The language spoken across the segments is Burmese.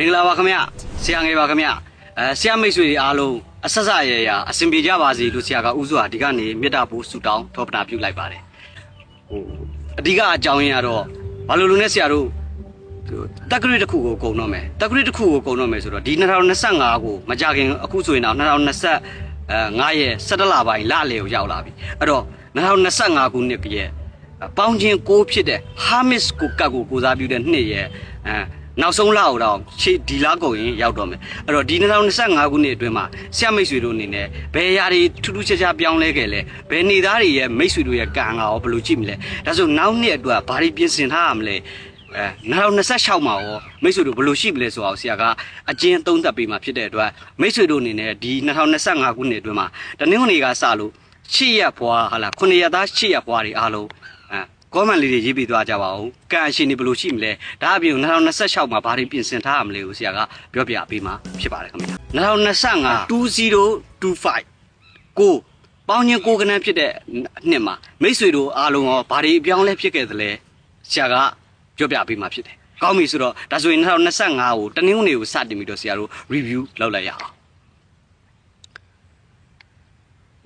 မင်္ဂလာပါခင်ဗျဆရာငယ်ပါခင်ဗျအဲဆရာမိတ်ဆွေတွေအားလုံးအဆက်ဆက်ရရအဆင်ပြေကြပါစေလို့ဆရာကဥစွာဒီကနေ့မေတ္တာပို့ဆုတောင်းထောပနာပြုလိုက်ပါတယ်ဟိုအဓိကအကြောင်းရင်းကတော့ဘာလို့လို့လဲဆရာတို့တက်ကရစ်တစ်ခုကိုကုံတော့မယ်တက်ကရစ်တစ်ခုကိုကုံတော့မယ်ဆိုတော့ဒီ2025ကိုမကြခင်အခုဆိုရင်တော့2025ရဲ့17လပိုင်းလလေကိုရောက်လာပြီအဲ့တော့2025ခုနှစ်ရဲ့ပေါင်းချင်းကိုဖြစ်တဲ့ Hamis ကိုကတ်ကိုကိုစားပြုတဲ့နှစ်ရဲ့အဲ နောက်ဆုံးလအောင်တော့ရှေ့ဒီလားကုန်ရင်ရောက်တော့မယ်အဲ့တော့ဒီ2025ခုနှစ်အတွင်းမှာဆရာမိတ်ဆွေတို့အနေနဲ့ဘယ်အရာတွေထူးထူးခြားခြားပြောင်းလဲခဲ့လဲဘယ်နေသားတွေရဲ့မိတ်ဆွေတို့ရဲ့ကံကရောဘယ်လိုကြည့်မလဲဒါဆိုနောက်နှစ်အတွက်ဘာတွေပြင်ဆင်ထားရမလဲအဲ2026မှာရောမိတ်ဆွေတို့ဘယ်လိုရှိမလဲဆိုအောင်ဆရာကအကျဉ်းသုံးသပ်ပေးမှာဖြစ်တဲ့အတွက်မိတ်ဆွေတို့အနေနဲ့ဒီ2025ခုနှစ်အတွင်းမှာတနင်္ဂနွေကစလို့ရှေ့ရက်ဘွားဟာလားခုနှစ်ရက်သားရှေ့ရက်ဘွားတွေအားလုံးအဲ ကောမန်လေးတွေရေးပြီးသွားကြပါဦးကံအရှင်နေဘယ်လိုရှိမလဲဒါအပြင်2026မှာဘာတွေပြင်ဆင်ထားရမလဲကိုဆရာကပြောပြပေးမှာဖြစ်ပါတယ်ခင်ဗျာ2025 2025ကိုပေါင်းချင်းကိုကနန်းဖြစ်တဲ့နှစ်မှာမိတ်ဆွေတို့အားလုံးရောဘာတွေအပြောင်းလဲဖြစ်ခဲ့သလဲဆရာကပြောပြပေးမှာဖြစ်တယ်ကောင်းပြီဆိုတော့ဒါဆိုရင်2025ကိုတနင်္ဂနွေကိုစတင်ပြီးတော့ဆရာတို့ review လုပ်လိုက်ရအောင်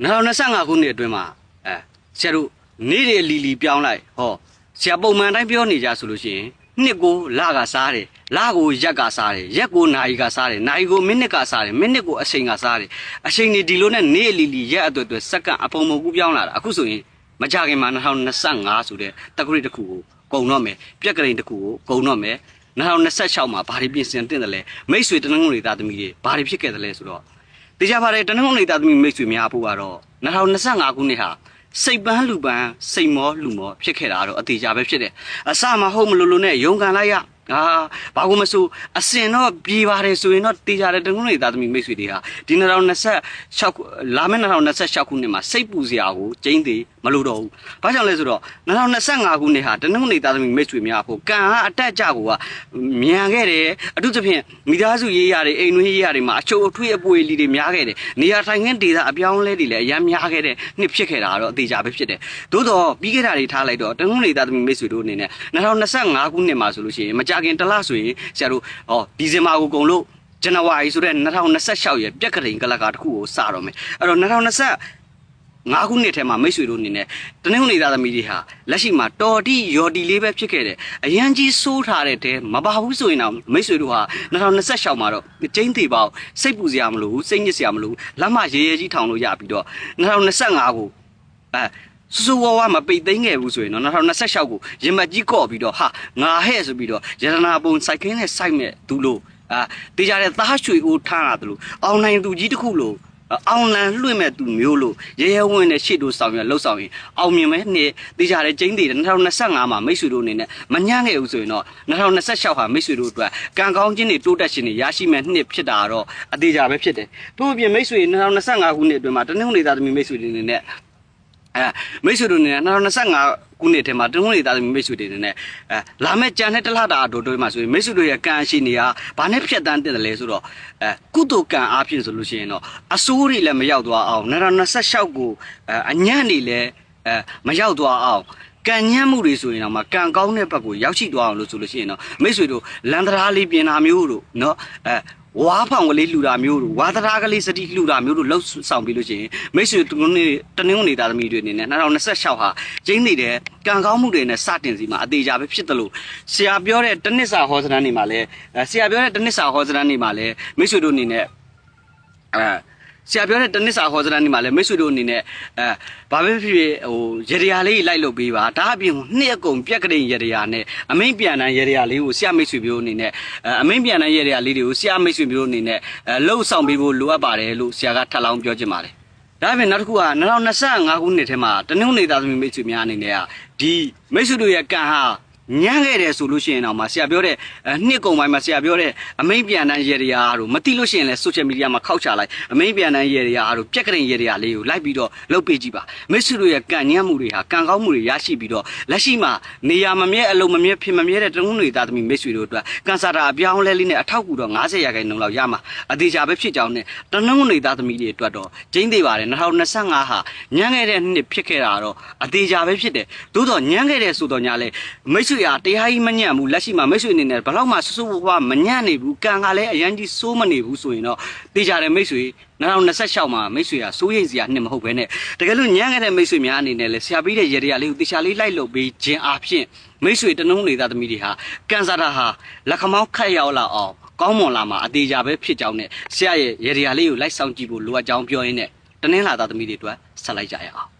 2025ခုနှစ်အတွင်းမှာအဲဆရာတို့ နေ့တွေလီလီပြောင်းလိုက်ဟောဆရာပုံမှန်တိုင်းပြောနေကြဆိုလို့ရှိရင်နှစ်ကိုလကစားတယ်လကိုရက်ကစားတယ်ရက်ကိုနာရီကစားတယ်နာရီကိုမိနစ်ကစားတယ်မိနစ်ကိုအချိန်ကစားတယ်အချိန်ဒီဒီလိုနဲ့နေ့လီလီရက်အတွက်အတွက်စက္ကန့်အပုံမကူပြောင်းလာတာအခုဆိုရင်မကြခင်မှာ2025ဆိုတဲ့တက္ကရီတစ်ခုကိုကုံတော့မယ်ပြက်ကလေးတစ်ခုကိုကုံတော့မယ်2026မှာဘာတွေပြင်ဆင်တင်တယ်လဲမိတ်ဆွေတနင်္ဂနွေသားသမီးတွေဘာတွေဖြစ်ခဲ့တယ်လဲဆိုတော့တရားပါတယ်တနင်္ဂနွေသားသမီးမိတ်ဆွေများဖို့ကတော့2025ခုနှစ်ဟာ စိတ်ပန်းလူပန်းစိတ်မောလူမောဖြစ်ခဲ့တာတော့အသေးချာပဲဖြစ်တယ်အစမဟုတ်မလို့လို့နဲ့ရုံကန်လိုက်ရ အာဘာကိုမဆိုအစင်တော့ပြေးပါတယ်ဆိုရင်တော့တေးကြတယ်တကုန်းလေးသားသမီးမိတ်ဆွေတွေဟာဒီ2026လာမယ့်2026ခုနှစ်မှာစိတ်ပူစရာကိုကျင်းသေးမလို့တော့ဘူးဘာကြောင့်လဲဆိုတော့2025ခုနှစ်ဟာတနင်္ဂနွေသားသမီးမိတ်ဆွေများဖို့ကံဟာအတက်ကြကိုကမြန်ခဲ့တယ်အထူးသဖြင့်မိသားစုရေးရတယ်အိမ်တွင်းရေးရတယ်မှာအချို့အထွေးအပွေလီတွေများခဲ့တယ်နေရာထိုင်ခင်းဒေသအပြောင်းလဲတွေလည်းအများများခဲ့တဲ့နှစ်ဖြစ်ခဲ့တာတော့အသေးချာပဲဖြစ်တယ်သို့တော့ပြီးခဲ့တာတွေထားလိုက်တော့တနင်္ဂနွေသားသမီးမိတ်ဆွေတို့အနေနဲ့2025ခုနှစ်မှာဆိုလို့ရှိရင်မကြခင်တစ်လဆိုရင်ဆရာတို့ဟောဒီဇင်ဘာကိုကုန်လို့ဇန်နဝါရီဆိုတဲ့2026ရဲ့ပြက်ကလေးကလကာတစ်ခုကိုစတော့မယ်အဲ့တော့2020ငါးခုနှစ်ထဲမှာမိတ်ဆွေတို့အနေနဲ့တနင်္ဂနွေသားသမီးတွေဟာလက်ရှိမှာတော်တီရော်တီလေးပဲဖြစ်ခဲ့တယ်အရန်ကြီးစိုးထားတဲ့တဲမပါဘူးဆိုရင်တော့မိတ်ဆွေတို့ဟာ2026မှာတော့ကျင်းသေးပါဘူးစိတ်ပူစရာမလိုဘူးစိတ်ညစ်စရာမလိုဘူးလက်မရဲရဲကြီးထောင်လို့ရပြီးတော့2025ကိုအဲ စူစူဝါဝါမပိတ်သိမ်းခဲ့ဘူးဆိုရင်တော့2026ကိုရင်မကြီးကော့ပြီးတော့ဟာငါဟဲ့ဆိုပြီးတော့ရတနာပုံစိုက်ခင်းနဲ့စိုက်မဲ့သူလို့အာတေးကြတဲ့သားရွှေကိုထားတာသူလို့အောင်နိုင်သူကြီးတစ်ခုလို့အောင်လန်လွှင့်မဲ့သူမျိုးလို့ရဲရဲဝင်းနဲ့ရှေ့တို့ဆောင်ရလှုပ်ဆောင်ရင်အောင်မြင်မဲ့နှစ်တေချာတဲ့ကျင်းသေးတယ်2025မှာမိတ်ဆွေတို့အနေနဲ့မညံ့ခဲ့ဘူးဆိုရင်တော့2026ဟာမိတ်ဆွေတို့အတွက်ကံကောင်းခြင်းတွေတိုးတက်ခြင်းတွေရရှိမဲ့နှစ်ဖြစ်တာတော့အသေးချာပဲဖြစ်တယ်။ထို့အပြင်မိတ်ဆွေ2025ခုနှစ်အတွင်းမှာတနင်္ဂနွေသားသမီးမိတ်ဆွေတွေအနေနဲ့ အဲမိတ်ဆွေတို့အနေနဲ့2025ခုနှစ်ထဲမှာတနင်္ဂနွေသားသမီးမိတ်ဆွေတွေအနေနဲ့အဲလာမဲ့ကြံတဲ့တစ်လတာအတူတူမှာဆိုရင်မိတ်ဆွေတို့ရဲ့ကံအရှိနေဟာဘာနဲ့ဖြတ်တန်းတင်တယ်လဲဆိုတော့အဲကုသိုလ်ကံအားဖြင့်ဆိုလို့ရှိရင်တော့အဆိုးတွေလည်းမရောက်သွားအောင်2026ကိုအဲအညံ့တွေလည်းအဲမရောက်သွားအောင်ကံညံ့မှုတွေဆိုရင်တော့မကံကောင်းတဲ့ဘက်ကိုရောက်ရှိသွားအောင်လို့ဆိုလို့ရှိရင်တော့မိတ်ဆွေတို့လန်တရာလေးပြင်တာမျိုးတို့เนาะအဲ ဝါဖောင်ကလေးလှူတာမျိုးတို့ဝါသရာကလေးစတိလှူတာမျိုးတို့လှုပ်ဆောင်ပြီးလို့ရှိရင်မိတ်ဆွေတနင်္ဂနွေတနင်္ဂနွေသားသမီးတွေအနေနဲ့2026ဟာကျင်းနေတဲ့ကံကောင်းမှုတွေနဲ့စတင်စီမှာအသေးချာပဲဖြစ်တယ်လို့ဆရာပြောတဲ့တနစ်စာဟောစတန်းနေမှာလဲဆရာပြောတဲ့တနစ်စာဟောစတန်းနေမှာလဲမိတ်ဆွေတို့အနေနဲ့အဲ ဆရာပြောတဲ့တနစ်စာဟောစတန်းနေမှာလဲမိတ်ဆွေတို့အနေနဲ့အဲဘာပဲဖြစ်ဖြစ်ဟိုရေရရာလေးလိုက်လုပ်ပေးပါဒါအပြင်နှစ်အကုန်ပြက်ကလေးရေရရာနဲ့အမိန်ပြန်တန်းရေရရာလေးကိုဆရာမိတ်ဆွေမျိုးအနေနဲ့အဲအမိန်ပြန်တန်းရေရရာလေးတွေကိုဆရာမိတ်ဆွေမျိုးအနေနဲ့အဲလှုပ်ဆောင်ပေးဖို့လိုအပ်ပါတယ်လို့ဆရာကထပ်လောင်းပြောချင်ပါတယ်ဒါပေမဲ့နောက်တစ်ခုက2025ခုနှစ်ထဲမှာတနင်္ဂနွေသားသမီးမိတ်ဆွေများအနေနဲ့ကဒီမိတ်ဆွေတို့ရဲ့ကံဟာ ညံ့ခဲ့တယ်ဆိုလို့ရှိရင်တော့မှဆရာပြောတဲ့အဲနှစ်ကုံပိုင်းမှာဆရာပြောတဲ့အမိန်ပြန်တန်းရေရရာတို့မတိလို့ရှိရင်လည်း social media မှာခောက်ချလိုက်အမိန်ပြန်တန်းရေရရာတို့ပြက်ကရင်ရေရရာလေးကိုလိုက်ပြီးတော့လုပ်ပေးကြည့်ပါမိတ်ဆွေတို့ရဲ့ကံညံ့မှုတွေဟာကံကောင်းမှုတွေရရှိပြီးတော့လက်ရှိမှာနေရာမမြဲအလုံးမမြဲဖြစ်မမြဲတဲ့တနင်္ဂနွေသားသမီးမိတ်ဆွေတို့အတွက်ကန်ဆာတာအပြောင်းလဲလေးနဲ့အထောက်အကူတော့90ရာခိုင်နှုန်းလောက်ရမှာအသေးချာပဲဖြစ်ကြောင်းနဲ့တနင်္ဂနွေသားသမီးတွေအတွက်တော့ကျင်းသေးပါတယ်2025ဟာညံ့ခဲ့တဲ့နှစ်ဖြစ်ခဲ့တာတော့အသေးချာပဲဖြစ်တယ်သို့တော့ညံ့ခဲ့တဲ့ဆိုတော့ညာလဲမိတ်ဆွေအားတရားကြီးမညံ့ဘူးလက်ရှိမှာမိတ်ဆွေအနေနဲ့ဘယ်တော့မှဆဆဝဝမညံ့နေဘူးကံကလည်းအရန်ကြီးစိုးမနေဘူးဆိုရင်တော့တေချာတယ်မိတ်ဆွေ2026မှာမိတ်ဆွေကစိုးရိမ်စရာနှစ်မဟုတ်ဘဲနဲ့တကယ်လို့ညံ့ခဲ့တဲ့မိတ်ဆွေများအနေနဲ့လဲဆရာပြီးတဲ့ရေရလေးကိုတေချာလေးလိုက်လုပ်ပေးခြင်းအပြင်မိတ်ဆွေတနုံးနေတာသမီးတွေဟာကန်ဆာတာဟာလက်ခမောင်းခတ်ရောက်လာအောင်ကောင်းမွန်လာမှာအသေးကြပဲဖြစ်ကြောင်းနဲ့ဆရာရဲ့ရေရလေးကိုလိုက်ဆောင်ကြည့်ဖို့လိုအပ်ကြောင်းပြောရင်းနဲ့တနင်္လာသားသမီးတွေအတွက်ဆက်လိုက်ကြရအောင်